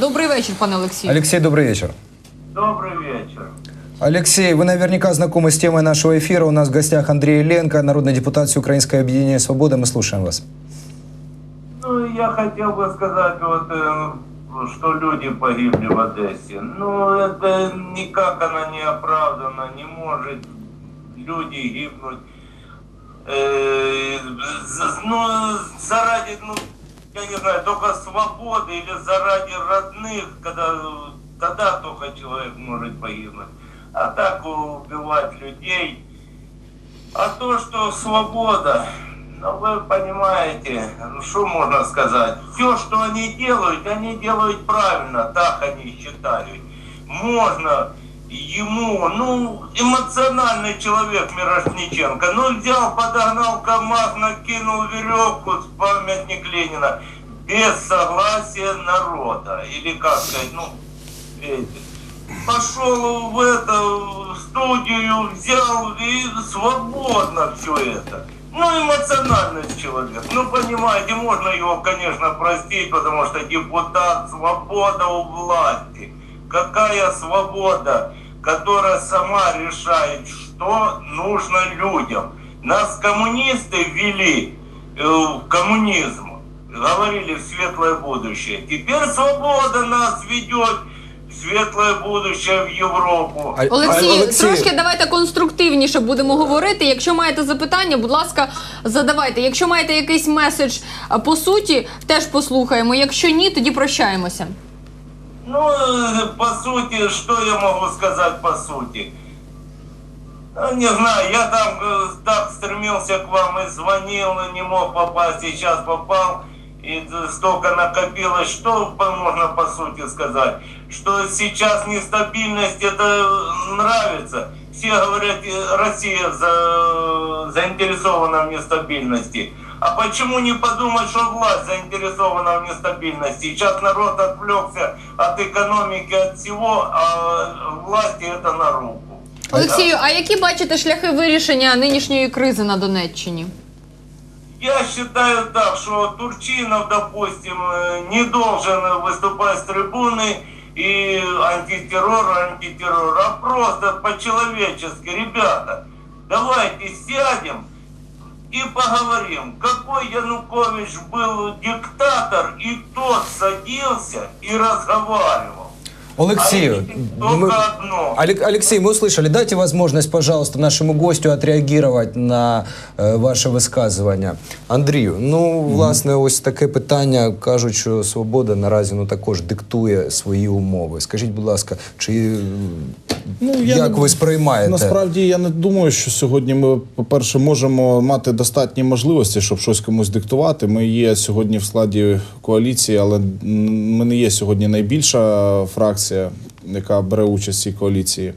Добрий вечір, пане Олексію. Алексей, добрый вечер. Добрый вечер. Алексей, вы наверняка знакомы с темой нашего эфира. У нас в гостях Андрей Ленко, народный депутат Всеукраинское объединение «Свобода». Мы слушаем вас. Ну, я хотел бы сказать, вот, э, что люди погибли в Одессе. Ну, это никак она не оправдана, не может люди гибнуть. Э, ну, заради, ну, я не знаю, только свободы или заради родных, когда, тогда только человек может погибнуть. А так убивать людей. А то, что свобода, ну вы понимаете, ну что можно сказать? Все, что они делают, они делают правильно, так они считают. Можно ему, ну, эмоциональный человек Мирошниченко, ну, взял, подогнал КамАЗ, накинул веревку с памятник Ленина без согласия народа. Или как сказать, ну, пошел в это в студию, взял и свободно все это. Ну, эмоциональность человек. Ну, понимаете, можно его, конечно, простить, потому что депутат, свобода у власти. Какая свобода, которая сама решает, что нужно людям. Нас коммунисты ввели э, в коммунизм, говорили в светлое будущее. Теперь свобода нас ведет в светлое будущее в Европу. А- Олексій, Олексій. трошки давайте конструктивніше будемо говорити. Якщо маєте запитання, будь ласка, задавайте. Якщо маєте якийсь меседж по суті, теж послухаємо. Якщо ні, тоді прощаємося. Ну, э, по сути, что я могу сказать по сути? Ну, Не знаю, я там э, так стремился к вам и звонил, и не мог попасть, сейчас попал, и столько накопилось. Что можно по сути сказать? Что сейчас нестабильность, это нравится. Все говорят, э, Россия за- заинтересована в нестабильности. А почему не подумать, что власть заинтересована в нестабильности? Сейчас народ отвлекся от экономики, от всего, а власти это на руку. Олексію, а які бачите шляхи вирішення нинішньої кризи на Донеччині? Я считаю так, что Турчинов, допустим, э, не должен выступать с трибуны и антитеррор, антитеррор, а просто по-человечески. Ребята, давайте сядем и поговорим, какой Янукович был диктатор, и тот садился и разговаривал. Алексею, А видите, только мы- одно. Алек- Алексей, мы услышали. Дайте возможность, пожалуйста, нашему гостю отреагировать на е, ваше висказування. Андрію, ну, власне, ось таке питання. Кажуть, що свобода наразі ну, також диктує свої умови. Скажіть, будь ласка, чи Ну, я як не- ви сприймаєте? Насправді я не думаю, що сьогодні ми, по-перше, можемо мати достатні можливості, щоб щось комусь диктувати. Ми є сьогодні в складі коаліції, але ми не є сьогодні найбільша фракція, яка бере участь в цій коаліції.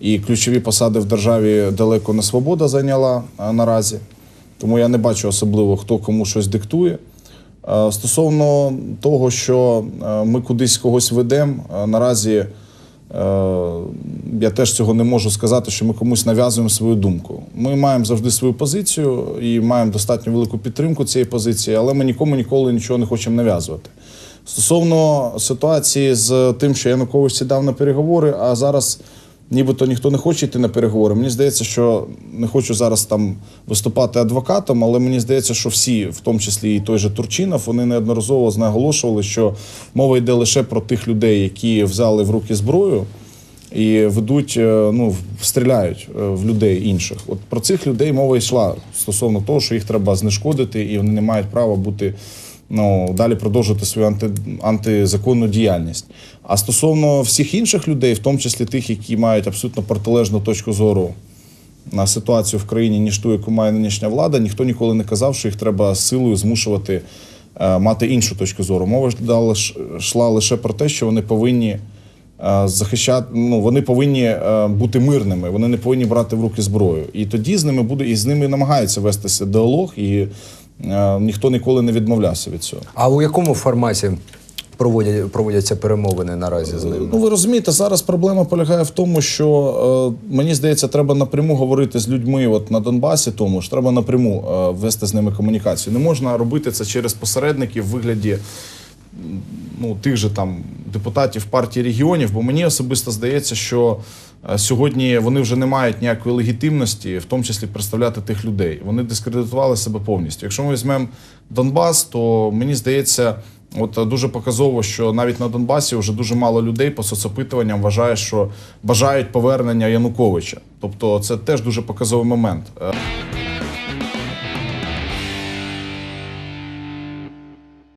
І ключові посади в державі далеко не свобода зайняла наразі. Тому я не бачу особливо, хто кому щось диктує. Стосовно того, що ми кудись когось ведемо, наразі я теж цього не можу сказати, що ми комусь нав'язуємо свою думку. Ми маємо завжди свою позицію і маємо достатньо велику підтримку цієї позиції, але ми нікому ніколи нічого не хочемо нав'язувати. Стосовно ситуації з тим, що Янукович сідав на переговори, а зараз нібито ніхто не хоче йти на переговори. Мені здається, що не хочу зараз там виступати адвокатом, але мені здається, що всі, в тому числі і той же Турчинов, вони неодноразово наголошували, що мова йде лише про тих людей, які взяли в руки зброю. І ведуть, е, ну стріляють е, в людей інших. От про цих людей мова йшла стосовно того, що їх треба знешкодити, і вони не мають права бути ну далі продовжувати свою анти, антизаконну діяльність. А стосовно всіх інших людей, в тому числі тих, які мають абсолютно протилежну точку зору на ситуацію в країні, ніж ту, яку має нинішня влада, ніхто ніколи не казав, що їх треба силою змушувати е, мати іншу точку зору. Мова ж дала ш- йшла лише про те, що вони повинні захищати. Ну вони повинні е, бути мирними, вони не повинні брати в руки зброю. І тоді з ними буде і з ними намагається вестися діалог, і е, ніхто ніколи не відмовлявся від цього. А у якому форматі проводять, проводяться перемовини наразі з ними? Ну ви розумієте, зараз проблема полягає в тому, що е, мені здається, треба напряму говорити з людьми. От на Донбасі, тому ж треба напряму е, вести з ними комунікацію. Не можна робити це через посередників в вигляді ну, тих же там депутатів партії регіонів, бо мені особисто здається, що е, сьогодні вони вже не мають ніякої легітимності, в тому числі представляти тих людей. Вони дискредитували себе повністю. Якщо ми візьмемо Донбас, то мені здається. От е, дуже показово, що навіть на Донбасі вже дуже мало людей по соцопитуванням вважає, що бажають повернення Януковича. Тобто, це теж дуже показовий момент. Е,